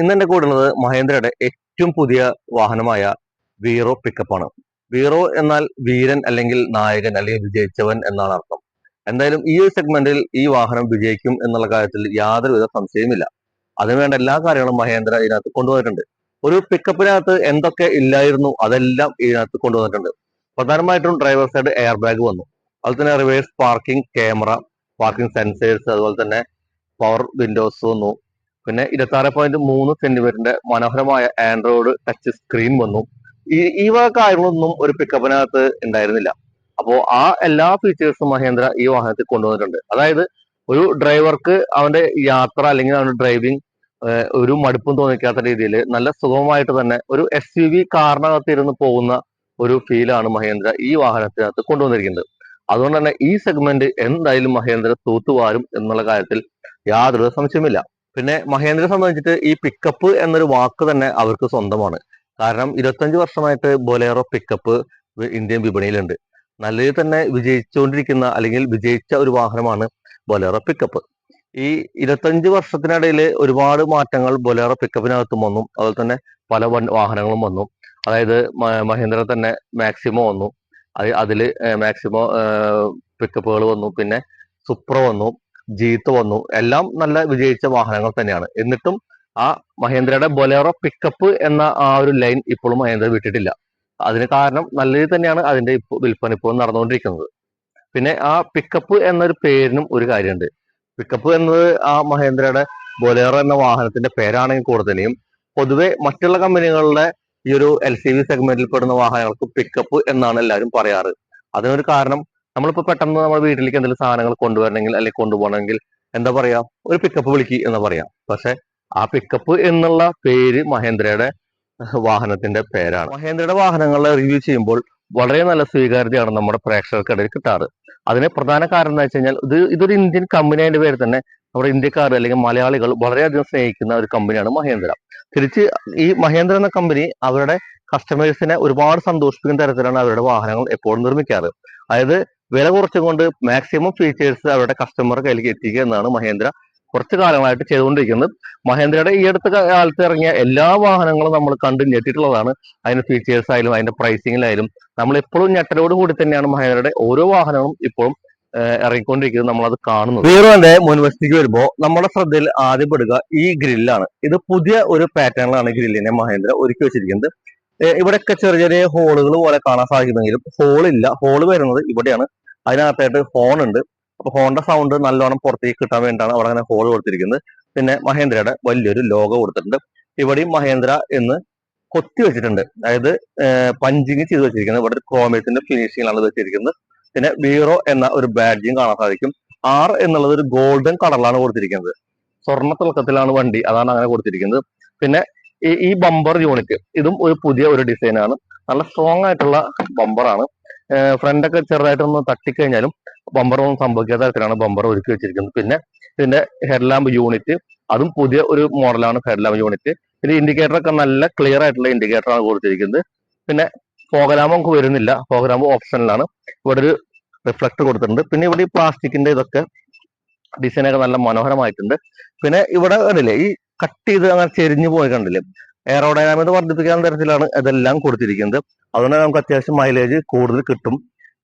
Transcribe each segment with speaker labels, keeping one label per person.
Speaker 1: ഇന്ന് എന്റെ ഉള്ളത് മഹേന്ദ്രയുടെ ഏറ്റവും പുതിയ വാഹനമായ വീറോ പിക്കപ്പ് ആണ്. വീറോ എന്നാൽ വീരൻ അല്ലെങ്കിൽ നായകൻ അല്ലെങ്കിൽ വിജയിച്ചവൻ എന്നാണ് അർത്ഥം. എന്തായാലും ഈ ഒരു സെഗ്മെന്റിൽ ഈ വാഹനം വിജയിക്കും എന്നുള്ള കാര്യത്തിൽ യാതൊരുവിധ സംശയവുമില്ല. അതിനുവേണ്ട എല്ലാ കാര്യങ്ങളും മഹേന്ദ്ര ഇതിനകത്ത് കൊണ്ടുവന്നിട്ടുണ്ട്. ഒരു പിക്കപ്പിനകത്ത് എന്തൊക്കെ ഇല്ലായിരുന്നു അതെല്ലാം ഇതിനകത്ത് കൊണ്ടുവന്നിട്ടുണ്ട്. പ്രധാനമായിട്ടും ഡ്രൈവർ സൈഡ് എയർ ബാഗ് വന്നു. അതുപോലെ തന്നെ reverse parking camera parking sensors അതുപോലെ തന്നെ പവർ വിൻഡോസ് വന്നു. പിന്നെ ഇരുപത്തി പോയിന്റ് മൂന്ന് സെന്റിമീറ്ററിന്റെ മനോഹരമായ ആൻഡ്രോയിഡ് ടച്ച് സ്ക്രീൻ വന്നു. ഈ ഈ വക കാര്യങ്ങളൊന്നും ഒരു പിക്കപ്പിനകത്ത് ഉണ്ടായിരുന്നില്ല. അപ്പോൾ ആ എല്ലാ ഫീച്ചേഴ്സും മഹേന്ദ്ര ഈ വാഹനത്തിൽ കൊണ്ടുവന്നിട്ടുണ്ട്. അതായത് ഒരു ഡ്രൈവർക്ക് അവന്റെ യാത്ര അല്ലെങ്കിൽ അവന്റെ ഡ്രൈവിംഗ് ഒരു മടുപ്പും തോന്നിക്കാത്ത രീതിയിൽ നല്ല സുഗമമായിട്ട് തന്നെ ഒരു എസ് യു വി കാറിനകത്ത് ഇരുന്ന് പോകുന്ന ഒരു ഫീലാണ് മഹേന്ദ്ര ഈ വാഹനത്തിനകത്ത് കൊണ്ടുവന്നിരിക്കുന്നത്. അതുകൊണ്ട് തന്നെ ഈ സെഗ്മെന്റ് എന്തായാലും മഹേന്ദ്ര തൂത്തുവാരും എന്നുള്ള കാര്യത്തിൽ യാതൊരു സംശയമില്ല പിന്നെ മഹേന്ദ്രയെ സംബന്ധിച്ചിട്ട് ഈ പിക്കപ്പ് എന്നൊരു വാക്ക് തന്നെ അവർക്ക് സ്വന്തമാണ്. കാരണം ഇരുപത്തഞ്ച് വർഷമായിട്ട് ബൊലേറോ പിക്കപ്പ് ഇന്ത്യൻ വിപണിയിലുണ്ട്. നല്ല തന്നെ വിജയിച്ചുകൊണ്ടിരിക്കുന്ന അല്ലെങ്കിൽ വിജയിച്ച ഒരു വാഹനമാണ് ബൊലേറോ പിക്കപ്പ് ഈ ഇരുപത്തഞ്ച് വർഷത്തിനിടയിൽ ഒരുപാട് മാറ്റങ്ങൾ ബൊലേറോ പിക്കപ്പിനകത്തും വന്നു. അതുപോലെ തന്നെ പല വാഹനങ്ങളും വന്നു. അതായത് മഹേന്ദ്ര തന്നെ മാക്സിമോ വന്നു. അതിൽ മാക്സിമോ പിക്കപ്പുകൾ വന്നു. പിന്നെ സുപ്ര വന്നു. ജീത്ത് വന്നു. എല്ലാം നല്ല വിജയിച്ച വാഹനങ്ങൾ തന്നെയാണ്. എന്നിട്ടും ആ മഹേന്ദ്രയുടെ ബൊലേറോ പിക്കപ്പ് എന്ന ആ ഒരു ലൈൻ ഇപ്പോഴും മഹേന്ദ്ര വിട്ടിട്ടില്ല. അതിന് കാരണം നല്ല രീതി തന്നെയാണ് അതിന്റെ വിൽപ്പന ഇപ്പോൾ നടന്നുകൊണ്ടിരിക്കുന്നത്. പിന്നെ ആ പിക്കപ്പ് എന്നൊരു പേരിനും ഒരു കാര്യമുണ്ട്. പിക്കപ്പ് എന്നത് ആ മഹേന്ദ്രയുടെ ബൊലേറോ എന്ന വാഹനത്തിന്റെ പേരാണെങ്കിൽ കൂടുതലും പൊതുവെ മറ്റുള്ള കമ്പനികളുടെ ഈ ഒരു എൽ സി വി സെഗ്മെന്റിൽ പെടുന്ന വാഹനങ്ങൾക്ക് പിക്കപ്പ് എന്നാണ് എല്ലാവരും പറയാറ്. അതിനൊരു കാരണം നമ്മളിപ്പോ പെട്ടെന്ന് നമ്മുടെ വീട്ടിലേക്ക് എന്തെങ്കിലും സാധനങ്ങൾ കൊണ്ടുവരണമെങ്കിൽ അല്ലെങ്കിൽ കൊണ്ടുപോകണമെങ്കിൽ എന്താ പറയാ? ഒരു പിക്കപ്പ് വിളിക്ക് എന്ന് പറയാം. പക്ഷെ ആ പിക്കപ്പ് എന്നുള്ള പേര് മഹേന്ദ്രയുടെ വാഹനത്തിന്റെ പേരാണ്. മഹേന്ദ്രയുടെ വാഹനങ്ങളെ റിവ്യൂ ചെയ്യുമ്പോൾ വളരെ നല്ല സ്വീകാര്യതയാണ് നമ്മുടെ പ്രേക്ഷകർക്കിടയിൽ കിട്ടാറ്. അതിന് പ്രധാന കാരണം എന്ന് വെച്ച് കഴിഞ്ഞാൽ ഇത് ഇതൊരു ഇന്ത്യൻ കമ്പനിയുടെ പേര് തന്നെ നമ്മുടെ ഇന്ത്യക്കാർ അല്ലെങ്കിൽ മലയാളികൾ വളരെയധികം സ്നേഹിക്കുന്ന ഒരു കമ്പനിയാണ് മഹേന്ദ്ര. തിരിച്ച് ഈ മഹേന്ദ്ര എന്ന കമ്പനി അവരുടെ കസ്റ്റമേഴ്സിനെ ഒരുപാട് സന്തോഷിപ്പിക്കുന്ന തരത്തിലാണ് അവരുടെ വാഹനങ്ങൾ എപ്പോഴും നിർമ്മിക്കാറ്. അതായത് വില കുറച്ചുകൊണ്ട് മാക്സിമം ഫീച്ചേഴ്സ് അവരുടെ കസ്റ്റമർ കയ്യിലേക്ക് എത്തിക്കുക എന്നാണ് മഹേന്ദ്ര കുറച്ച് കാലങ്ങളായിട്ട് ചെയ്തുകൊണ്ടിരിക്കുന്നത്. മഹേന്ദ്രയുടെ ഈ അടുത്ത കാലത്ത് ഇറങ്ങിയ എല്ലാ വാഹനങ്ങളും നമ്മൾ കണ്ട് ഞെട്ടിയിട്ടുള്ളതാണ്. അതിന്റെ ഫീച്ചേഴ്സ് ആയാലും അതിന്റെ പ്രൈസിങ്ങിലായാലും നമ്മൾ എപ്പോഴും ഞെട്ടലോട് കൂടി തന്നെയാണ് മഹേന്ദ്രയുടെ ഓരോ വാഹനങ്ങളും ഇപ്പോഴും ഇറങ്ങിക്കൊണ്ടിരിക്കുന്നത് നമ്മൾ അത് കാണുന്നത് ഹീറോന്റെ മുൻവശത്തേക്ക് വരുമ്പോൾ നമ്മുടെ ശ്രദ്ധയിൽ ആദ്യപ്പെടുക ഈ ഗ്രില്ലാണ്. ഇത് പുതിയ ഒരു പാറ്റേണിലാണ് ഗ്രില്ലിനെ മഹേന്ദ്ര ഒരുക്കി വെച്ചിരിക്കുന്നത്. ഇവിടെയൊക്കെ ചെറിയ ചെറിയ ഹോളുകൾ പോലെ കാണാൻ സാധിക്കുമെങ്കിലും ഹോൾ ഇല്ല. ഹോൾ വരുന്നത് ഇവിടെയാണ്. അതിനകത്തായിട്ട് ഹോൺ ഉണ്ട്. അപ്പൊ ഹോണിന്റെ സൗണ്ട് നല്ലോണം പുറത്തേക്ക് കിട്ടാൻ വേണ്ടിയിട്ടാണ് അവിടെ അങ്ങനെ ഹോൾ കൊടുത്തിരിക്കുന്നത്. പിന്നെ മഹേന്ദ്രയുടെ വലിയൊരു ലോഗോ കൊടുത്തിട്ടുണ്ട്. ഇവിടെയും മഹേന്ദ്ര എന്ന് കൊത്തി വെച്ചിട്ടുണ്ട്. അതായത് പഞ്ചിങ് ചെയ്ത് വെച്ചിരിക്കുന്നത്. ഇവിടെ ഒരു ക്രോമേറ്റിന്റെ ഫിനിഷിങ്ങിലാണ് വെച്ചിരിക്കുന്നത്. പിന്നെ വീറോ എന്ന ഒരു ബാഡ്ജിയും കാണാൻ സാധിക്കും. ആർ എന്നുള്ളത് ഒരു ഗോൾഡൻ കളറിലാണ് കൊടുത്തിരിക്കുന്നത്. സ്വർണ തിളക്കത്തിലാണ് വണ്ടി. അതാണ് അങ്ങനെ കൊടുത്തിരിക്കുന്നത്. പിന്നെ ഈ ബമ്പർ യൂണിറ്റ് ഇതും ഒരു പുതിയ ഒരു ഡിസൈനാണ് നല്ല സ്ട്രോങ് ആയിട്ടുള്ള ബമ്പറാണ് ഫ്രണ്ട് ഒക്കെ ചെറുതായിട്ടൊന്ന് തട്ടിക്കഴിഞ്ഞാലും ബമ്പർ ഒന്നും സംഭവിക്കാത്ത തരത്തിലാണ് ബമ്പർ ഒരുക്കി വെച്ചിരിക്കുന്നത്. പിന്നെ ഇതിന്റെ ഹെഡ്ലാമ്പ് യൂണിറ്റ് അതും പുതിയ ഒരു മോഡലാണ് ഹെഡ്ലാമ്പ് യൂണിറ്റ് ഇത് ഇൻഡിക്കേറ്റർ ഒക്കെ നല്ല ക്ലിയർ ആയിട്ടുള്ള ഇൻഡിക്കേറ്റർ ആണ് കൊടുത്തിരിക്കുന്നത്. പിന്നെ ഫോഗലാമ്പ് നമുക്ക് വരുന്നില്ല. ഫോഗലാമ്പ് ഓപ്ഷനിലാണ് ഇവിടെ ഒരു റിഫ്ലക്ടർ കൊടുത്തിട്ടുണ്ട്. പിന്നെ ഇവിടെ ഈ പ്ലാസ്റ്റിക്കിന്റെ ഇതൊക്കെ ഡിസൈനൊക്കെ നല്ല മനോഹരമായിട്ടുണ്ട്. പിന്നെ ഇവിടെ കണ്ടില്ലേ ഈ കട്ട് ചെയ്ത് അങ്ങനെ ചെരിഞ്ഞു പോയി കണ്ടില്ലേ? എയറോഡൈനാമിക് വർദ്ധിപ്പിക്കാൻ തരത്തിലാണ് ഇതെല്ലാം കൊടുത്തിരിക്കുന്നത്. അതുകൊണ്ട് നമുക്ക് അത്യാവശ്യം മൈലേജ് കൂടുതൽ കിട്ടും.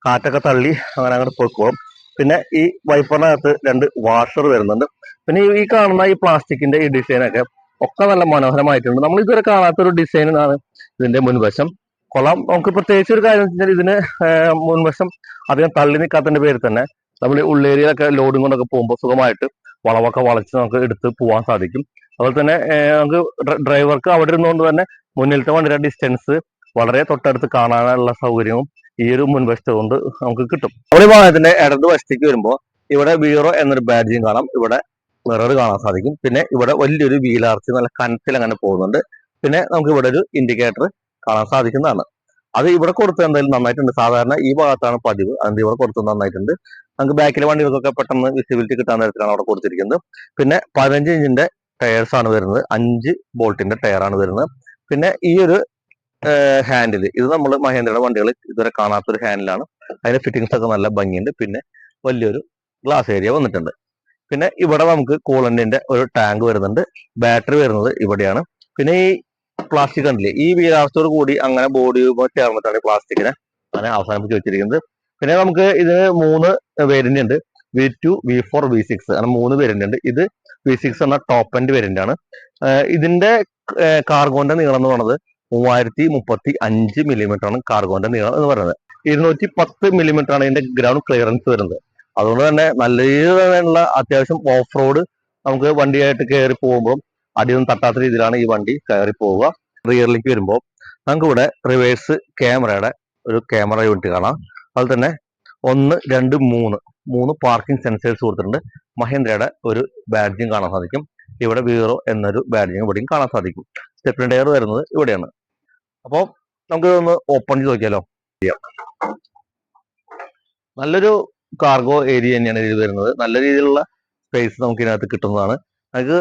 Speaker 1: കാറ്റൊക്കെ തള്ളി അങ്ങനെ അങ്ങോട്ട് പോയിക്കോളും. പിന്നെ ഈ വൈപ്പറിനകത്ത് രണ്ട് വാഷർ വരുന്നുണ്ട്. പിന്നെ ഈ- കാണുന്ന ഈ പ്ലാസ്റ്റിക്കിന്റെ ഈ ഡിസൈനൊക്കെ ഒക്കെ നല്ല മനോഹരമായിട്ടുണ്ട്. നമ്മൾ ഇതുവരെ കാണാത്ത ഒരു ഡിസൈനാണ് ഇതിന്റെ മുൻവശം. കൊള്ളാം. നമുക്ക് പ്രത്യേകിച്ച് ഒരു കാര്യം വെച്ചാൽ ഇതിന് മുൻവശം അധികം തള്ളി നിൽക്കാത്തതിന്റെ പേര് തന്നെ നമ്മൾ ഉള്ളേരിയയിലൊക്കെ ലോഡും കൊണ്ടൊക്കെ പോകുമ്പോൾ സുഖമായിട്ട് വളവൊക്കെ വളച്ച് നമുക്ക് എടുത്ത് പോകാൻ സാധിക്കും. അതുപോലെ തന്നെ നമുക്ക് ഡ്രൈവർക്ക് അവിടെ ഇരുന്നുകൊണ്ട് തന്നെ മുന്നിലത്തെ വണ്ടിയുടെ ഡിസ്റ്റൻസ് വളരെ തൊട്ടടുത്ത് കാണാനുള്ള സൗകര്യവും ഈ ഒരു മുൻവശത്ത് കൊണ്ട് നമുക്ക് കിട്ടും. നമ്മുടെ വാഹനത്തിന്റെ ഇടത് വശത്തേക്ക് വരുമ്പോൾ ഇവിടെ ബീറോ എന്നൊരു ബാഡ്ജിയും കാണാം. ഇവിടെ മിറർ കാണാൻ സാധിക്കും. പിന്നെ ഇവിടെ വലിയൊരു വീലാർച്ച് നല്ല കനത്തിൽ അങ്ങനെ പോകുന്നുണ്ട്. പിന്നെ നമുക്ക് ഇവിടെ ഒരു ഇൻഡിക്കേറ്റർ കാണാൻ സാധിക്കുന്നതാണ്. അത് ഇവിടെ കൊടുത്ത് എന്തായാലും നന്നായിട്ടുണ്ട്. സാധാരണ ഈ ഭാഗത്താണ് പതിവ്. അത് ഇവിടെ കൊടുത്ത് നന്നായിട്ടുണ്ട്. നമുക്ക് ബാക്കിലെ വണ്ടികൾക്കൊക്കെ പെട്ടെന്ന് വിസിബിലിറ്റി കിട്ടാൻ തരത്തിലാണ് അവിടെ കൊടുത്തിരിക്കുന്നത്. പിന്നെ പതിനഞ്ച് ഇഞ്ചിന്റെ ടയേഴ്സ് ആണ് വരുന്നത്. അഞ്ച് ബോൾട്ടിന്റെ ടയർ ആണ് വരുന്നത്. പിന്നെ ഈ ഒരു ഹാൻഡിൽ ഇത് നമ്മൾ മഹേന്ദ്രയുടെ വണ്ടികൾ ഇതുവരെ കാണാത്തൊരു ഹാൻഡിലാണ് അതിന്റെ ഫിറ്റിംഗ്സ് ഒക്കെ നല്ല ഭംഗിയുണ്ട്. പിന്നെ വലിയൊരു ഗ്ലാസ് ഏരിയ വന്നിട്ടുണ്ട്. പിന്നെ ഇവിടെ നമുക്ക് കൂളന്റിന്റെ ഒരു ടാങ്ക് വരുന്നുണ്ട്. ബാറ്ററി വരുന്നത് ഇവിടെയാണ്. പിന്നെ ഈ പ്ലാസ്റ്റിക് കണ്ടില്ലേ? ഈ വീരാവസ്ഥയോട് കൂടി അങ്ങനെ ബോഡി ചേർന്നിട്ടാണ് പ്ലാസ്റ്റിക്കിനെ അങ്ങനെ അവസാനിപ്പിച്ച് വെച്ചിരിക്കുന്നത്. പിന്നെ നമുക്ക് ഇതിന് മൂന്ന് വേരിയന്റ് ഉണ്ട്. V two V four V six അങ്ങനെ മൂന്ന് വേരിയന്റ് ഉണ്ട്. ഇത് വി സിക്സ് എന്ന ടോപ്പ് എൻഡ് വേരിയന്റ് ആണ്. ഇതിന്റെ കാർഗോന്റെ നീളം എന്ന് പറയുന്നത് മൂവായിരത്തി മുപ്പത്തി അഞ്ച് മില്ലിമീറ്റർ ആണ് കാർഗോന്റെ നീളം എന്ന് പറയുന്നത്. ഇരുന്നൂറ്റി പത്ത് മില്ലിമീറ്റർ ആണ് ഇതിന്റെ ഗ്രൗണ്ട് ക്ലിയറൻസ് വരുന്നത്. അതുകൊണ്ട് തന്നെ നല്ല രീതിയിലുള്ള അത്യാവശ്യം ഓഫ് റോഡ് നമുക്ക് വണ്ടിയായിട്ട് കയറി പോകുമ്പോൾ അടിയൊന്നും തട്ടാത്ത രീതിയിലാണ് ഈ വണ്ടി കയറി പോവുക. റിയറിലേക്ക് വരുമ്പോൾ നമുക്ക് ഇവിടെ റിവേഴ്സ് ക്യാമറയുടെ ഒരു ക്യാമറ യൂണിറ്റ് കാണാം. അതുപോലെ തന്നെ ഒന്ന് രണ്ട് മൂന്ന് മൂന്ന് പാർക്കിംഗ് സെൻസേഴ്സ് കൊടുത്തിട്ടുണ്ട്. മഹേന്ദ്രയുടെ ഒരു ബാഡ്ജിങ് കാണാൻ സാധിക്കും. ഇവിടെ വീറോ എന്നൊരു ബാഡ്ജിങ് ഇവിടെയും കാണാൻ സാധിക്കും. സ്റ്റെപ്പിന് ടയർ വരുന്നത് ഇവിടെയാണ്. അപ്പോൾ നമുക്ക് ഇതൊന്ന് ഓപ്പൺ ചെയ്ത് നോക്കിയാലോ? നല്ലൊരു കാർഗോ ഏരിയ തന്നെയാണ് ഇതിൽ വരുന്നത്. നല്ല രീതിയിലുള്ള സ്പേസ് നമുക്ക് ഇതിനകത്ത് കിട്ടുന്നതാണ്. നമുക്ക്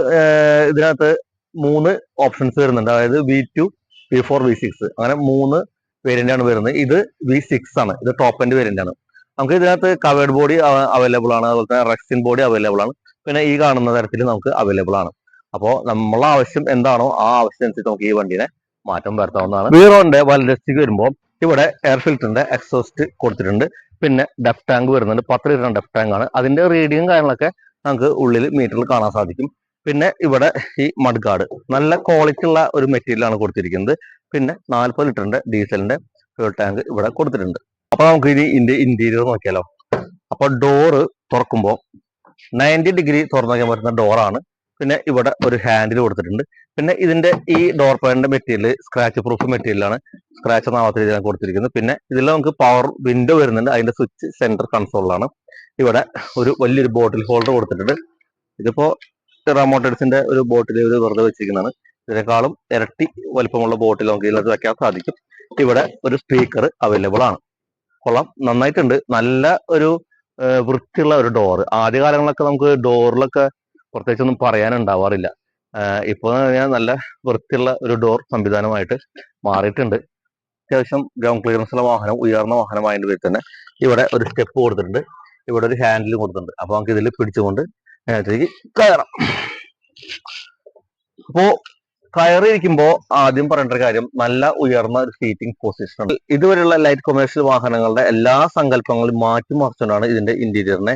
Speaker 1: ഇതിനകത്ത് മൂന്ന് ഓപ്ഷൻസ് വരുന്നുണ്ട്. അതായത് V two V four V six അങ്ങനെ മൂന്ന് വേരിയന്റ് ആണ് വരുന്നത്. ഇത് വി സിക്സ് ആണ്. ഇത് ടോപ്പ് എൻഡ് വേരിയന്റ് ആണ്. നമുക്ക് ഇതിനകത്ത് കവേർഡ് ബോഡി അവൈലബിൾ ആണ്. അതുപോലെ തന്നെ റെക്സിൻ ബോഡി അവൈലബിൾ ആണ്. പിന്നെ ഈ കാണുന്ന തരത്തിൽ നമുക്ക് അവൈലബിൾ ആണ്. അപ്പോൾ നമ്മളെ ആവശ്യം എന്താണോ ആ ആവശ്യം അനുസരിച്ച് നമുക്ക് ഈ വണ്ടിനെ മാറ്റം വരുത്താവുന്നതാണ്. വീറോന്റെ വലരസ്റ്റിക്ക് വരുമ്പോൾ ഇവിടെ എയർ ഫിൽറ്ററിന്റെ എക്സോസ്റ്റ് കൊടുത്തിട്ടുണ്ട്. പിന്നെ ഡെഫ് ടാങ്ക് വരുന്നുണ്ട്. പത്ത് ലിറ്റർ ഡെഫ് ടാങ്ക് ആണ്. അതിന്റെ റീഡിങ്ങും കാര്യങ്ങളൊക്കെ നമുക്ക് ഉള്ളിൽ മീറ്ററിൽ കാണാൻ സാധിക്കും. പിന്നെ ഇവിടെ ഈ മഡ് ഗാർഡ് നല്ല ക്വാളിറ്റി ഉള്ള ഒരു മെറ്റീരിയൽ ആണ് കൊടുത്തിരിക്കുന്നത്. പിന്നെ നാൽപ്പത് ലിറ്ററിന്റെ ഡീസലിന്റെ ഫ്യൂൾ ടാങ്ക് ഇവിടെ കൊടുത്തിട്ടുണ്ട്. അപ്പൊ നമുക്ക് ഇനി ഇതിന്റെ ഇന്റീരിയർ നോക്കിയാലോ. അപ്പൊ ഡോറ് തുറക്കുമ്പോൾ നയന്റി ഡിഗ്രി തുറന്നു വരുന്ന പറ്റുന്ന ഡോറാണ് പിന്നെ ഇവിടെ ഒരു ഹാൻഡിൽ കൊടുത്തിട്ടുണ്ട്. പിന്നെ ഇതിന്റെ ഈ ഡോർ പാനിന്റെ മെറ്റീരിയൽ സ്ക്രാച്ച് പ്രൂഫ് മെറ്റീരിയലാണ് സ്ക്രാച്ച് നാമത്തെ രീതിയിലാണ് കൊടുത്തിരിക്കുന്നത്. പിന്നെ ഇതിൽ നമുക്ക് പവർ വിൻഡോ വരുന്നുണ്ട്. അതിന്റെ സ്വിച്ച് സെന്റർ കൺസോളിലാണ് ഇവിടെ ഒരു വലിയൊരു ബോട്ടിൽ ഹോൾഡർ കൊടുത്തിട്ടുണ്ട്. ഇതിപ്പോ റമോട്ടഡ്സിന്റെ ഒരു ബോട്ടിൽ ഇത് വെറുതെ വെച്ചിരിക്കുന്നതാണ്. ഇതിനേക്കാളും ഇരട്ടി വലുപ്പമുള്ള ബോട്ടിൽ നമുക്ക് ഇതിനകത്ത് വെക്കാൻ സാധിക്കും. ഇവിടെ ഒരു സ്പീക്കർ അവൈലബിൾ ആണ്. കൊള്ളാം. നന്നായിട്ടുണ്ട്. നല്ല ഒരു വൃത്തിയുള്ള ഒരു ഡോറ് ആദ്യ കാലങ്ങളിലൊക്കെ നമുക്ക് ഡോറിലൊക്കെ പ്രത്യേകിച്ചൊന്നും പറയാനുണ്ടാവാറില്ല. ഇപ്പോൾ പറഞ്ഞാൽ നല്ല വൃത്തിയുള്ള ഒരു ഡോർ സംവിധാനമായിട്ട് മാറിയിട്ടുണ്ട്. അത്യാവശ്യം ഗ്രൗണ്ട് ക്ലിയറൻസുള്ള വാഹനം ഉയർന്ന വാഹനമായതിന്റെ പേരിൽ തന്നെ ഇവിടെ ഒരു സ്റ്റെപ്പ് കൊടുത്തിട്ടുണ്ട്. ഇവിടെ ഒരു ഹാൻഡിലും കൊടുത്തിട്ടുണ്ട്. അപ്പോൾ നമുക്ക് ഇതിൽ പിടിച്ചുകൊണ്ട് അതിനകത്തേക്ക് കയറാം. അപ്പോ കയറിയിരിക്കുമ്പോൾ ആദ്യം പറയേണ്ട ഒരു കാര്യം നല്ല ഉയർന്ന ഒരു സീറ്റിംഗ് പൊസിഷൻ ഇതുവരെയുള്ള ലൈറ്റ് കൊമേഴ്ഷ്യൽ വാഹനങ്ങളുടെ എല്ലാ സങ്കല്പങ്ങളും മാറ്റിമറിച്ചുകൊണ്ടാണ് ഇതിന്റെ ഇന്റീരിയറിനെ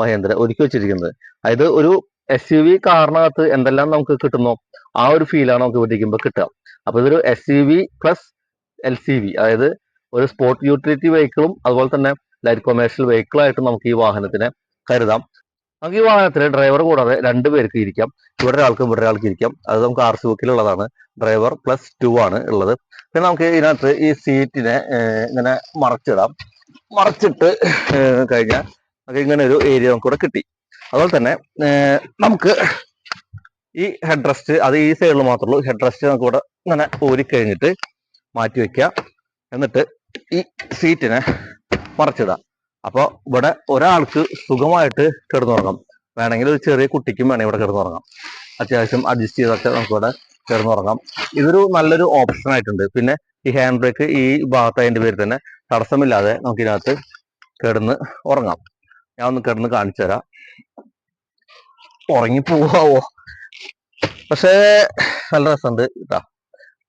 Speaker 1: മഹേന്ദ്ര ഒരുക്കി വെച്ചിരിക്കുന്നത്. അതായത് ഒരു എസ് യു വി കാറിനകത്ത് എന്തെല്ലാം നമുക്ക് കിട്ടുന്നോ ആ ഒരു ഫീലാണ് നമുക്ക് ഇവിടെയിരിക്കുമ്പോൾ കിട്ടുക. അപ്പൊ ഇതൊരു S U V plus L C V അതായത് ഒരു സ്പോർട്ട് യൂട്ടിലിറ്റി വെഹിക്കിളും അതുപോലെ തന്നെ ലൈറ്റ് കൊമേഴ്ഷ്യൽ വെഹിക്കിളായിട്ട് നമുക്ക് ഈ വാഹനത്തിനെ കരുതാം. നമുക്ക് ഈ വാഹനത്തിൽ ഡ്രൈവർ കൂടാതെ രണ്ട് പേർക്ക് ഇരിക്കാം. ഇവിടെ ഒരാൾക്കും ഇവിടെ ഒരാൾക്ക് ഇരിക്കാം. അത് നമുക്ക് ആർ സി ബുക്കിലുള്ളതാണ്. ഡ്രൈവർ പ്ലസ് ടു ആണ് ഉള്ളത്. പിന്നെ നമുക്ക് ഇതിനകത്ത് ഈ സീറ്റിനെ ഇങ്ങനെ മറച്ചിടാം. മറച്ചിട്ട് കഴിഞ്ഞാൽ നമുക്ക് ഇങ്ങനെ ഒരു ഏരിയ നമുക്ക് ഇവിടെ കിട്ടി. അതുപോലെ തന്നെ നമുക്ക് ഈ ഹെഡ് റെസ്റ്റ് അത് ഈ സൈഡിൽ മാത്രമേ ഉള്ളൂ. ഹെഡ് റെസ്റ്റ് നമുക്ക് ഇവിടെ ഇങ്ങനെ ഊരി മാറ്റി വെക്കുക എന്നിട്ട് ഈ സീറ്റിനെ മറച്ചിടാം. അപ്പോൾ ഇവിടെ ഒരാൾക്ക് സുഖമായിട്ട് കിടന്നുറങ്ങാം. വേണമെങ്കിൽ ഒരു ചെറിയ കുട്ടിക്കും വേണമെങ്കിൽ ഇവിടെ കിടന്നുറങ്ങാം. അത്യാവശ്യം അഡ്ജസ്റ്റ് ചെയ്തൊക്കെ നമുക്ക് ഇവിടെ കിടന്നുറങ്ങാം. ഇതൊരു നല്ലൊരു ഓപ്ഷൻ ആയിട്ടുണ്ട്. പിന്നെ ഈ ഹാൻഡ് ബ്രേക്ക് ഈ ഭാഗത്ത് അതിന്റെ പേര് തന്നെ തടസ്സമില്ലാതെ നമുക്ക് ഇതിനകത്ത് കിടന്ന് ഉറങ്ങാം. ഞാൻ ഒന്ന് കിടന്ന് കാണിച്ചു തരാം. ഉറങ്ങി പോവാവോ പക്ഷേ നല്ല രസമുണ്ട് ഇതാ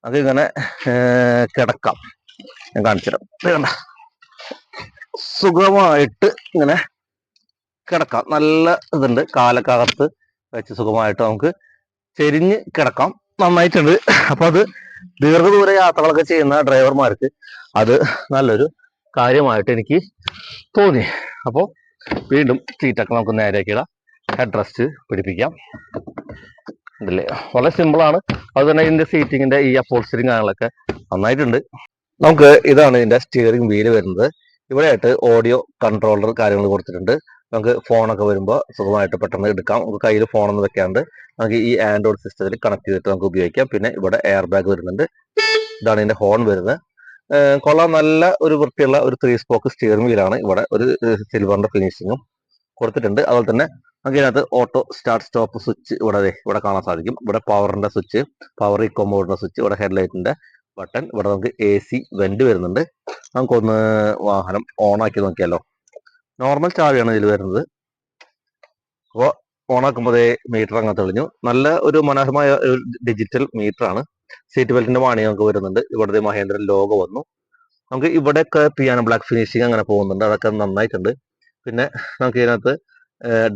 Speaker 1: നമുക്ക് ഇങ്ങനെ കിടക്കാം. ഞാൻ കാണിച്ചു തരാം. സുഖമായിട്ട് ഇങ്ങനെ കിടക്കാം. നല്ല ഇതുണ്ട്. കാലക്കകത്ത് വെച്ച് സുഖമായിട്ട് നമുക്ക് ചെരിഞ്ഞ് കിടക്കാം. നന്നായിട്ടുണ്ട്. അപ്പൊ അത് ദീർഘദൂര യാത്രകളൊക്കെ ചെയ്യുന്ന ഡ്രൈവർമാർക്ക് അത് നല്ലൊരു കാര്യമായിട്ട് എനിക്ക് തോന്നി. അപ്പോൾ വീണ്ടും സീറ്റൊക്കെ നമുക്ക് നേരെയാക്കിയിടാം ഹെഡ് റെസ്റ്റ് പിടിപ്പിക്കാം. ഉണ്ടല്ലേ വളരെ സിമ്പിൾ ആണ്. അത് തന്നെ ഇതിന്റെ സീറ്റിങ്ങിന്റെ ഈ അപ്പോൾസ്റ്ററിങ് കാര്യങ്ങളൊക്കെ നന്നായിട്ടുണ്ട്. നമുക്ക് ഇതാണ് ഇതിന്റെ സ്റ്റിയറിംഗ് വീൽ വരുന്നത്. ഇവിടെയായിട്ട് ഓഡിയോ കൺട്രോളർ കാര്യങ്ങൾ കൊടുത്തിട്ടുണ്ട്. നമുക്ക് ഫോണൊക്കെ വരുമ്പോൾ സുഖമായിട്ട് പെട്ടെന്ന് എടുക്കാം. നമുക്ക് കയ്യിൽ ഫോണൊന്നും വെക്കാണ്ട് നമുക്ക് ഈ ആൻഡ്രോയിഡ് സിസ്റ്റത്തിൽ കണക്ട് ചെയ്തിട്ട് നമുക്ക് ഉപയോഗിക്കാം. പിന്നെ ഇവിടെ എയർ ബാഗ് വരുന്നുണ്ട്. ഇതാണ് ഇതിന്റെ ഹോൺ വരുന്നത്. കൊള്ളാം. നല്ല ഒരു വൃത്തിയുള്ള ഒരു ത്രീ സ്പോക്ക് സ്റ്റിയറിംഗ് വീലാണ് ഇവിടെ ഒരു സിൽവറിന്റെ ഫിനിഷിങ്ങും കൊടുത്തിട്ടുണ്ട്. അതുപോലെ തന്നെ നമുക്ക് ഇതിനകത്ത് ഓട്ടോ സ്റ്റാർട്ട് സ്റ്റോപ്പ് സ്വിച്ച് ഇവിടെ ഇവിടെ കാണാൻ സാധിക്കും. ഇവിടെ പവറിന്റെ സ്വിച്ച് പവർ ഇക്കോ സ്വിച്ച് ഇവിടെ ഹെഡ്ലൈറ്റിന്റെ ബട്ടൺ ഇവിടെ നമുക്ക് എ സി വെന്റ് വരുന്നുണ്ട്. നമുക്കൊന്ന് വാഹനം ഓൺ ആക്കി നോക്കിയാലോ. നോർമൽ ചാവിയാണ് ഇതിൽ വരുന്നത്. അപ്പോൾ ഓണാക്കുമ്പോൾ മീറ്റർ അങ്ങ് തെളിഞ്ഞു. നല്ല ഒരു മനോഹരമായ ഒരു ഡിജിറ്റൽ മീറ്റർ ആണ്. സീറ്റ് ബെൽറ്റിന്റെ വാണി നമുക്ക് വരുന്നുണ്ട്. ഇവിടുത്തെ മഹേന്ദ്ര ലോഗോ വന്നു. നമുക്ക് ഇവിടെയൊക്കെ പിയാനോ ബ്ലാക്ക് ഫിനിഷിങ് അങ്ങനെ പോകുന്നുണ്ട്. അതൊക്കെ നന്നായിട്ടുണ്ട്. പിന്നെ നമുക്ക് ഇതിനകത്ത്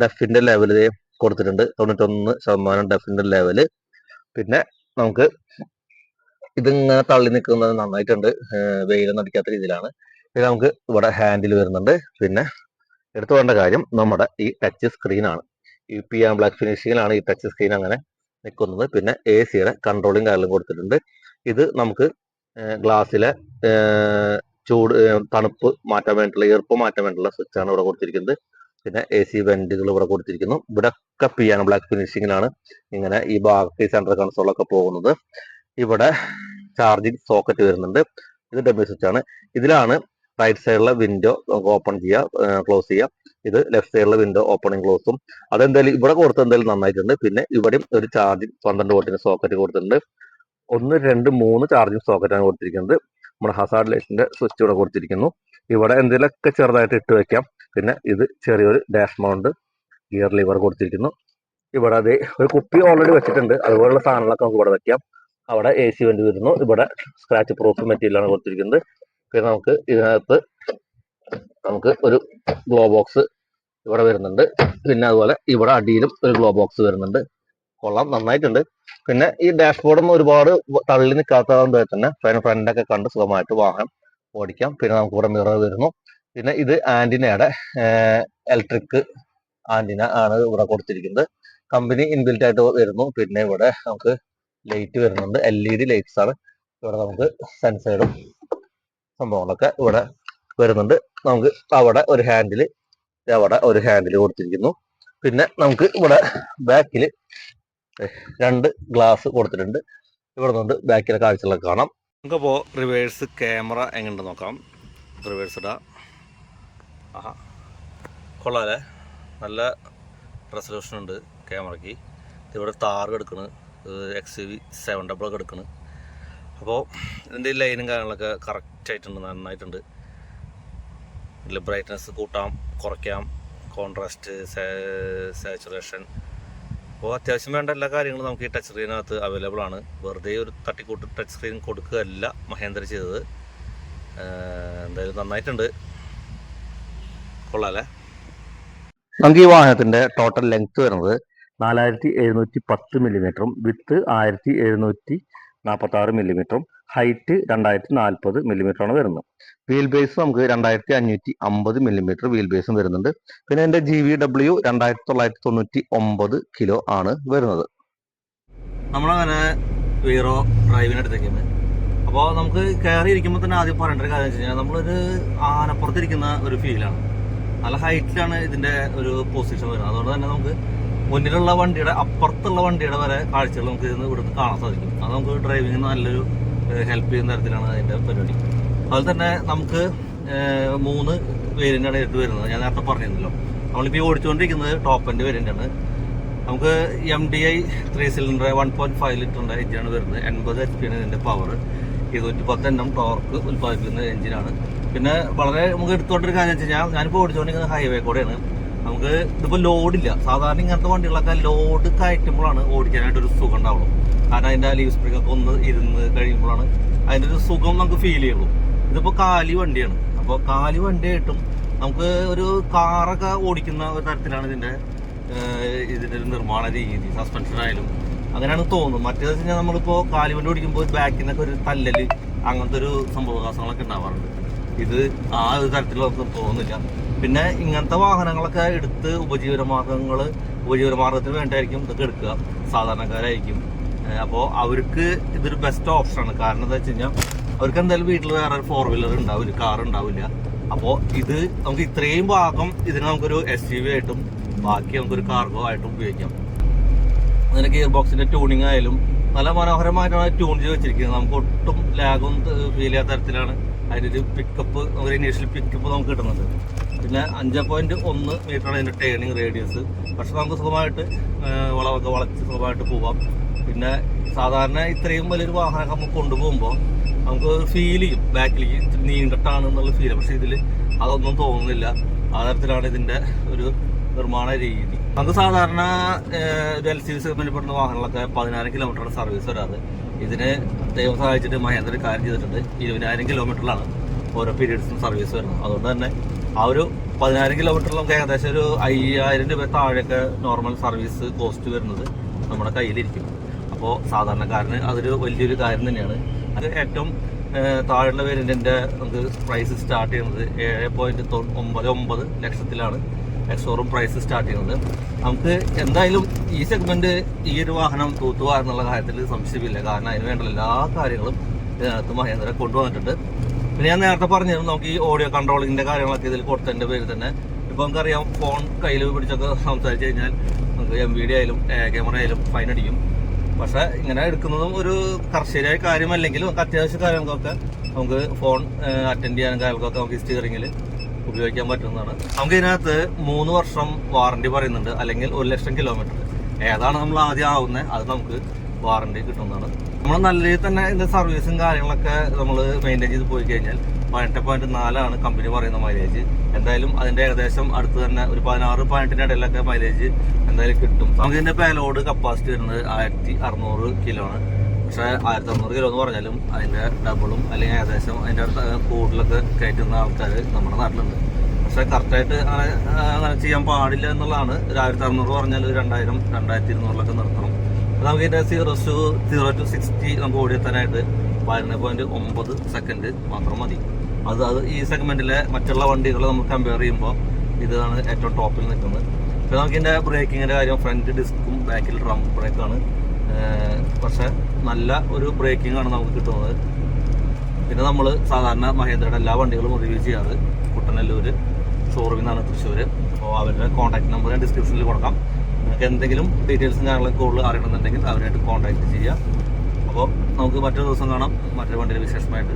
Speaker 1: ഡെഫിന്റെ ലെവൽ കൊടുത്തിട്ടുണ്ട്. തൊണ്ണൂറ്റൊന്ന് ശതമാനം ഡെഫിന്റെ ലെവൽ പിന്നെ നമുക്ക് ഇതിങ്ങനെ തള്ളി നിൽക്കുന്നത് നന്നായിട്ടുണ്ട്. വെയിലൊന്നും അടിക്കാത്ത രീതിയിലാണ്. പിന്നെ നമുക്ക് ഇവിടെ ഹാൻഡിൽ വരുന്നുണ്ട്. പിന്നെ എടുത്തു വേണ്ട കാര്യം നമ്മുടെ ഈ ടച്ച് സ്ക്രീനാണ് യു പി ആൻഡ് ബ്ലാക്ക് ഫിനിഷിങ്ങിലാണ് ഈ ടച്ച് സ്ക്രീൻ അങ്ങനെ നിൽക്കുന്നത്. പിന്നെ എ സിയുടെ കൺട്രോളിങ് കാര്യങ്ങളും കൊടുത്തിട്ടുണ്ട്. ഇത് നമുക്ക് ഗ്ലാസ്സിലെ ചൂട് തണുപ്പ് മാറ്റാൻ വേണ്ടിയിട്ടുള്ള ഈർപ്പം മാറ്റാൻ വേണ്ടിയിട്ടുള്ള സ്വിച്ചാണ് ഇവിടെ കൊടുത്തിരിക്കുന്നത്. പിന്നെ എ സി വെന്റുകൾ ഇവിടെ കൊടുത്തിരിക്കുന്നു. ഇവിടെ ഒക്കെ പിയാണ് ബ്ലാക്ക് ഫിനിഷിങ്ങിലാണ് ഇങ്ങനെ ഈ ബാക്കി സെൻട്രൽ കൺസോളൊക്കെ പോകുന്നത്. ഇവിടെ ചാർജിങ് സോക്കറ്റ് വരുന്നുണ്ട്. ഇത് ഡബിൾ സ്വിച്ച് ആണ് ഇതിലാണ് റൈറ്റ് സൈഡിലെ വിൻഡോ ഓപ്പൺ ചെയ്യുക ക്ലോസ് ചെയ്യുക ഇത് ലെഫ്റ്റ് സൈഡിലെ വിൻഡോ ഓപ്പണും ക്ലോസും അതെന്തായാലും ഇവിടെ കൊടുത്ത് എന്തായാലും നന്നായിട്ടുണ്ട്. പിന്നെ ഇവിടെയും ഒരു ചാർജിങ് പന്ത്രണ്ട് വോട്ടിന് സോക്കറ്റ് കൊടുത്തിട്ടുണ്ട്. ഒന്ന് രണ്ട് മൂന്ന് ചാർജിങ് സോക്കറ്റാണ് കൊടുത്തിരിക്കുന്നത്. നമ്മുടെ ഹസാർഡ് ലൈറ്റിന്റെ സ്വിച്ച് ഇവിടെ കൊടുത്തിരിക്കുന്നു. ഇവിടെ എന്തെങ്കിലുമൊക്കെ ചെറുതായിട്ട് ഇട്ട് വെക്കാം. പിന്നെ ഇത് ചെറിയൊരു ഡാഷ് മൗണ്ട് ഗിയർ ലിവർ കൊടുത്തിരിക്കുന്നു. ഇവിടെ അതേ ഒരു കുപ്പി ഓൾറെഡി വെച്ചിട്ടുണ്ട്. അതുപോലുള്ള സാധനങ്ങളൊക്കെ നമുക്ക് ഇവിടെ വെക്കാം. അവിടെ എ സി വേണ്ടി വരുന്നു. ഇവിടെ സ്ക്രാച്ച് പ്രൂഫ് മെറ്റീരിയലാണ് കൊടുത്തിരിക്കുന്നത്. പിന്നെ നമുക്ക് ഇതിനകത്ത് നമുക്ക് ഒരു ഗ്ലോ ബോക്സ് ഇവിടെ വരുന്നുണ്ട്. പിന്നെ അതുപോലെ ഇവിടെ അടിയിലും ഒരു ഗ്ലോ ബോക്സ് വരുന്നുണ്ട്. കൊള്ളാം. നന്നായിട്ടുണ്ട്. പിന്നെ ഈ ഡാഷ്ബോർഡൊന്നും ഒരുപാട് തള്ളി നിൽക്കാത്തതുകൊണ്ട് തന്നെ ഫ്രണ്ട് ഫ്രണ്ടൊക്കെ കണ്ട് സുഖമായിട്ട് വാഹനം ഓടിക്കാം. പിന്നെ നമുക്ക് ഇവിടെ മിറർ വരുന്നു. പിന്നെ ഇത് ആന്റിനയുടെ ഇലക്ട്രിക് ആന്റിന ആണ് ഇവിടെ കൊടുത്തിരിക്കുന്നത്. കമ്പനി ഇൻബിൽറ്റ് ആയിട്ട് വരുന്നു. പിന്നെ ഇവിടെ നമുക്ക് ലൈറ്റ് വരുന്നുണ്ട്. എൽ ഇ ഡി ലൈറ്റ്സ് ആണ്. ഇവിടെ നമുക്ക് സെൻസേർഡും സംഭവങ്ങളൊക്കെ ഇവിടെ വരുന്നുണ്ട്. നമുക്ക് അവിടെ ഒരു ഹാൻഡിൽ അവിടെ ഒരു ഹാൻഡിൽ കൊടുത്തിരിക്കുന്നു. പിന്നെ നമുക്ക് ഇവിടെ ബാക്കിൽ രണ്ട് ഗ്ലാസ് കൊടുത്തിട്ടുണ്ട്. ഇവിടെ നിന്ന് ബാക്കിലെ കാഴ്ചകളൊക്കെ കാണാം. നമുക്കപ്പോൾ റിവേഴ്സ് ക്യാമറ എങ്ങനെയുണ്ട് നോക്കാം. റിവേഴ്സ് ഇടാം. ആ കൊള്ളാല്ലേ നല്ല റെസൊല്യൂഷൻ ഉണ്ട് ക്യാമറയ്ക്ക് ഇവിടെ താറ് എടുക്കണ്. എക്സ് വി സെവൻ ഡബിൾ ഒക്കെ എടുക്കണ്. അപ്പോൾ ഇതിന്റെ ലൈനും കാര്യങ്ങളൊക്കെ കറക്റ്റായിട്ടുണ്ട് നന്നായിട്ടുണ്ട്. ഇതിൽ ബ്രൈറ്റ്നസ് കൂട്ടാം കുറയ്ക്കാം കോൺട്രാസ്റ്റ് സാച്ചുറേഷൻ അപ്പോൾ അത്യാവശ്യം വേണ്ട എല്ലാ കാര്യങ്ങളും നമുക്ക് ഈ ടച്ച് സ്ക്രീനകത്ത് അവൈലബിൾ ആണ്. വെറുതെ ഒരു തട്ടിക്കൂട്ട് ടച്ച് സ്ക്രീൻ കൊടുക്കുകയല്ല മഹേന്ദ്ര ചെയ്തത്. എന്തായാലും നന്നായിട്ടുണ്ട്. കൊള്ളാല്ലേ നമുക്ക് ഈ വാഹനത്തിന്റെ ടോട്ടൽ ലെങ്ത് വരുന്നത് നാലായിരത്തി എഴുന്നൂറ്റി പത്ത് മില്ലിമീറ്ററും വിത്ത് ആയിരത്തി എഴുന്നൂറ്റി നാൽപ്പത്തി ആറ് മില്ലിമീറ്ററും ഹൈറ്റ് രണ്ടായിരത്തി നാൽപ്പത് മില്ലിമീറ്ററാണ് വരുന്നത്. വീൽ ബേസ് നമുക്ക് രണ്ടായിരത്തി അഞ്ഞൂറ്റി അമ്പത് മില്ലിമീറ്റർ വീൽ ബേസും വരുന്നുണ്ട്. പിന്നെ എന്റെ ജി വി ഡബ്ല്യു രണ്ടായിരത്തി തൊള്ളായിരത്തി തൊണ്ണൂറ്റി ഒമ്പത് കിലോ ആണ് വരുന്നത്. നമ്മളങ്ങനെ വീറോ ഡ്രൈവിനടുത്തേക്കാണ് അപ്പോൾ നമുക്ക് കയറി ഇരിക്കുമ്പോൾ തന്നെ ആദ്യം പറയേണ്ട ഒരു കാര്യം വെച്ച് കഴിഞ്ഞാൽ നമ്മളൊരു ആനപ്പുറത്തിരിക്കുന്ന ഒരു ഫീലാണ് നല്ല ഹൈറ്റിലാണ് ഇതിന്റെ ഒരു പൊസിഷൻ വരുന്നത്. അതുകൊണ്ട് തന്നെ നമുക്ക് മുന്നിലുള്ള വണ്ടിയുടെ അപ്പുറത്തുള്ള വണ്ടിയുടെ വരെ കാഴ്ചകൾ നമുക്ക് ഇന്ന് ഇവിടുന്ന് കാണാൻ സാധിക്കും. അത് നമുക്ക് ഡ്രൈവിങ്ങിന് നല്ലൊരു ഹെൽപ്പ് ചെയ്യുന്ന തരത്തിലാണ് അതിന്റെ പരിപാടി. അതുപോലെ തന്നെ നമുക്ക് മൂന്ന് വേരിയന്റാണ് ഇട്ട് വരുന്നത്. ഞാൻ നേരത്തെ പറഞ്ഞിരുന്നല്ലോ. നമ്മളിപ്പോൾ ഈ ഓടിച്ചുകൊണ്ടിരിക്കുന്നത് ടോപ്പ് എൻഡ് വേരിയന്റ് ആണ് നമുക്ക് M D I three cylinder one point five ലിറ്ററിന്റെ എഞ്ചിനാണ് വരുന്നത്. എൺപത് എച്ച് പി ആണ് ഇതിന്റെ പവർ ഇരുന്നൂറ്റി പത്ത് എണ്ണം ടോർക്ക് ഉൽപ്പാദിപ്പിക്കുന്ന എഞ്ചിനാണ് പിന്നെ വളരെ നമുക്ക് എടുത്തോണ്ടൊരു കാര്യം വെച്ച് കഴിഞ്ഞാൽ ഞാനിപ്പോൾ ഓടിച്ചുകൊണ്ടിരിക്കുന്നത് ഹൈവേ കൂടെയാണ്. നമുക്ക് ഇതിപ്പോൾ ലോഡില്ല സാധാരണ ഇങ്ങനത്തെ വണ്ടികളൊക്കെ ലോഡ് കയറ്റുമ്പോഴാണ് ഓടിക്കാനായിട്ട് ഒരു സുഖം ഉണ്ടാവുള്ളൂ. കാരണം അതിന്റെ ലീവ് സ്പ്രിംഗ് ഒക്കെ ഒന്ന് ഇരുന്ന് കഴിയുമ്പോഴാണ് അതിന്റെ ഒരു സുഖം നമുക്ക് ഫീൽ ചെയ്യുള്ളൂ. ഇതിപ്പോൾ കാലി വണ്ടിയാണ്. അപ്പോൾ കാലി വണ്ടിയായിട്ടും നമുക്ക് ഒരു കാറൊക്കെ ഓടിക്കുന്ന ഒരു തരത്തിലാണ് ഇതിന്റെ ഇതിന്റെ ഒരു നിർമ്മാണ രീതി. സസ്പെൻഷൻ ആയാലും അങ്ങനെയാണ് തോന്നുന്നത്. മറ്റേത് വെച്ച് കഴിഞ്ഞാൽ നമ്മളിപ്പോ കാലുവണ്ടി ഓടിക്കുമ്പോൾ ബാക്കിൽ നിന്നൊക്കെ ഒരു തല്ലല് അങ്ങനത്തെ ഒരു സംഭവവികാസങ്ങളൊക്കെ ഉണ്ടാവാറുണ്ട്. ഇത് ആ ഒരു തരത്തിലൊന്നും തോന്നുന്നില്ല. പിന്നെ ഇങ്ങനത്തെ വാഹനങ്ങളൊക്കെ എടുത്ത് ഉപജീവന മാർഗങ്ങൾ ഉപജീവന മാർഗത്തിന് വേണ്ടിയായിരിക്കും ഇതൊക്കെ എടുക്കുക. സാധാരണക്കാരായിരിക്കും. അപ്പോൾ അവർക്ക് ഇതൊരു ബെസ്റ്റ് ഓപ്ഷനാണ് കാരണം എന്താ വെച്ച് കഴിഞ്ഞാൽ അവർക്ക് എന്തായാലും വീട്ടിൽ വേറെ ഫോർ വീലർ ഉണ്ടാവില്ല കാർ ഉണ്ടാവില്ല. അപ്പോൾ ഇത് നമുക്ക് ഇത്രയും ഭാഗം ഇതിന് നമുക്കൊരു എസ് യു വി ആയിട്ടും ബാക്കി നമുക്കൊരു കാർഗോ ആയിട്ടും ഉപയോഗിക്കാം. അതിന് ഗിയർ ബോക്സിന്റെ ട്യൂണിംഗ് ആയാലും നല്ല മനോഹരമായിട്ടാണ് ട്യൂൺ ചെയ്ത് വെച്ചിരിക്കുന്നത്. നമുക്ക് ഒട്ടും ലാഗും ഫീൽ ചെയ്യാത്ത തരത്തിലാണ് അതിന്റെ ഒരു പിക്കപ്പ് ഒരു ഇനീഷ്യൽ പിക്കപ്പ് നമുക്ക് കിട്ടുന്നുണ്ട് പിന്നെ അഞ്ച് പോയിന്റ് ഒന്ന് മീറ്ററാണ് അതിന്റെ ടേണിങ് റേഡിയസ് പക്ഷെ നമുക്ക് സുഖമായിട്ട് വളമൊക്കെ വളച്ച് സുഖമായിട്ട് പോവാം. പിന്നെ സാധാരണ ഇത്രയും വലിയൊരു വാഹനമൊക്കെ നമുക്ക് കൊണ്ടുപോകുമ്പോൾ നമുക്ക് ഫീൽ ചെയ്യും. ബാക്കിലേക്ക് നീണ്ടിട്ടാണ് എന്നുള്ള ഫീൽ പക്ഷേ ഇതിൽ അതൊന്നും തോന്നുന്നില്ല. ആ തരത്തിലാണ് ഇതിന്റെ ഒരു
Speaker 2: നിർമ്മാണ രീതി. നമുക്ക് സാധാരണ ഒരു എൽ സി വി സെഗ്മെന്റിൽപ്പെടുന്ന വാഹനങ്ങളൊക്കെ പതിനായിരം കിലോമീറ്ററാണ് സർവീസ് വരാറ്. ഇതിന് ദൈവം സഹായിച്ചിട്ട് മഹേന്ദ്ര കാര്യം ചെയ്തിട്ടുണ്ട്. ഇരുപതിനായിരം കിലോമീറ്ററിലാണ് ഓരോ പീരീഡ്സും സർവീസ് വരുന്നത്. അതുകൊണ്ട് തന്നെ ആ ഒരു പതിനായിരം കിലോമീറ്ററിൽ ഏകദേശം ഒരു അയ്യായിരം രൂപ താഴെയൊക്കെ നോർമൽ സർവീസ് കോസ്റ്റ് വരുന്നത് നമ്മുടെ കയ്യിലിരിക്കും അപ്പോൾ സാധാരണക്കാരന് അതൊരു വലിയൊരു കാര്യം തന്നെയാണ്. അത് ഏറ്റവും താഴെയുള്ള വേരിയന്റിന്റെ നമുക്ക് പ്രൈസ് സ്റ്റാർട്ട് ചെയ്യുന്നത് ഏഴ് പോയിന്റ് ഒമ്പത് ഒമ്പത് ലക്ഷത്തിലാണ് എക്സോറും പ്രൈസ് സ്റ്റാർട്ട് ചെയ്യുന്നത്. നമുക്ക് എന്തായാലും ഈ സെഗ്മെന്റ് ഈ ഒരു വാഹനം തൂത്തുക എന്നുള്ള കാര്യത്തിൽ സംശയമില്ല. കാരണം അതിന് വേണ്ട എല്ലാ കാര്യങ്ങളും ഇതിനകത്ത് മഹേന്ദ്ര കൊണ്ടുവന്നിട്ടുണ്ട്. പിന്നെ ഞാൻ നേരത്തെ പറഞ്ഞിരുന്നു നമുക്ക് ഈ ഓഡിയോ കൺട്രോളിങ്ങിന്റെ കാര്യങ്ങളൊക്കെ ഇതിൽ കൊടുത്തതിന്റെ പേര് തന്നെ. ഇപ്പൊ നമുക്കറിയാം ഫോൺ കയ്യിൽ പിടിച്ചൊക്കെ സംസാരിച്ചു കഴിഞ്ഞാൽ നമുക്ക് എം വി ഡി ആയാലും ക്യാമറ ആയാലും ഫൈൻ അടിക്കും. പക്ഷെ ഇങ്ങനെ എടുക്കുന്നതും ഒരു കർശനമായ കാര്യമല്ലെങ്കിലും നമുക്ക് അത്യാവശ്യ കാര്യങ്ങൾക്കൊക്കെ നമുക്ക് ഫോൺ അറ്റൻഡ് ചെയ്യാനും കാര്യങ്ങൾക്കൊക്കെ നമുക്ക് സ്റ്റിയറിംഗിൽ ഉപയോഗിക്കാൻ പറ്റുന്നതാണ്. നമുക്ക് ഇതിനകത്ത് മൂന്ന് വർഷം വാറണ്ടി പറയുന്നുണ്ട് അല്ലെങ്കിൽ ഒരു ലക്ഷം കിലോമീറ്റർ ഏതാണ് നമ്മൾ ആദ്യം ആവുന്നത്? അത് നമുക്ക് വാറണ്ടി കിട്ടുന്നതാണ്. നമ്മൾ നല്ല രീതിയിൽ തന്നെ ഇതിന്റെ സർവീസും കാര്യങ്ങളൊക്കെ നമ്മൾ മെയിന്റെയിൻ ചെയ്ത് പോയി കഴിഞ്ഞാൽ പതിനെട്ട് പോയിന്റ് നാലാണ് കമ്പനി പറയുന്ന മൈലേജ് എന്തായാലും അതിന്റെ ഏകദേശം അടുത്ത് തന്നെ ഒരു പതിനാറ് പതിനെട്ടിന്റെ ഇടയിലൊക്കെ മൈലേജ് എന്തായാലും കിട്ടും. നമുക്ക് ഇതിന്റെ പേലോഡ് കപ്പാസിറ്റി വരുന്നത് ആയിരത്തി അറുന്നൂറ് കിലോ ആണ്. പക്ഷേ ആയിരത്തി അറുന്നൂറ് കിലോ എന്ന് പറഞ്ഞാലും അതിന്റെ ഡബിളും അല്ലെങ്കിൽ ഏകദേശം അതിന്റെ അടുത്ത് കൂടുതലൊക്കെ കയറ്റുന്ന ആൾക്കാർ നമ്മുടെ നാട്ടിലുണ്ട്. പക്ഷെ കറക്റ്റായിട്ട് അങ്ങനെ അങ്ങനെ ചെയ്യാൻ പാടില്ല എന്നുള്ളതാണ്. ഒരു ആയിരത്തി അറുന്നൂറ് പറഞ്ഞാൽ ഒരു രണ്ടായിരം രണ്ടായിരത്തി ഇരുന്നൂറിലൊക്കെ നിർത്തണം. നമുക്ക് ഇതിന്റെ zero to zero to sixty നമുക്ക് ഓടിയെത്താനായിട്ട് പതിനൊന്ന് പോയിന്റ് ഒമ്പത് സെക്കൻഡ് മാത്രം മതി. അത് അത് ഈ സെഗ്മെന്റിലെ മറ്റുള്ള വണ്ടികൾ നമ്മൾ കമ്പയർ ചെയ്യുമ്പോൾ ഇതാണ് ഏറ്റവും ടോപ്പിൽ നിൽക്കുന്നത്. പിന്നെ നമുക്ക് ബ്രേക്കിങ്ങിന്റെ കാര്യം ഫ്രണ്ട് ഡിസ്കും ബാക്കിൽ ഡ്രം ബ്രേക്കാണ് പക്ഷെ നല്ല ഒരു ബ്രേക്കിംഗ് ആണ് നമുക്ക് കിട്ടുന്നത്. പിന്നെ നമ്മൾ സാധാരണ മഹേന്ദ്രയുടെ എല്ലാ വണ്ടികളും റിവ്യൂ ചെയ്യാറ്. കുട്ടനല്ലൂർ ഷോറൂമിൽ നിന്നാണ് തൃശ്ശൂർ അപ്പോൾ അവരുടെ കോൺടാക്ട് നമ്പർ ഞാൻ ഡിസ്ക്രിപ്ഷനിൽ കൊടുക്കാം. എന്തെങ്കിലും ഡീറ്റെയിൽസും കാര്യങ്ങളൊക്കെ കൂടുതൽ അറിയണമെന്നുണ്ടെങ്കിൽ അവരായിട്ട് കോൺടാക്ട് ചെയ്യുക. അപ്പോൾ നമുക്ക് മറ്റൊരു ദിവസം കാണാം. മറ്റൊരു വണ്ടിയുടെ വിശേഷമായിട്ട്.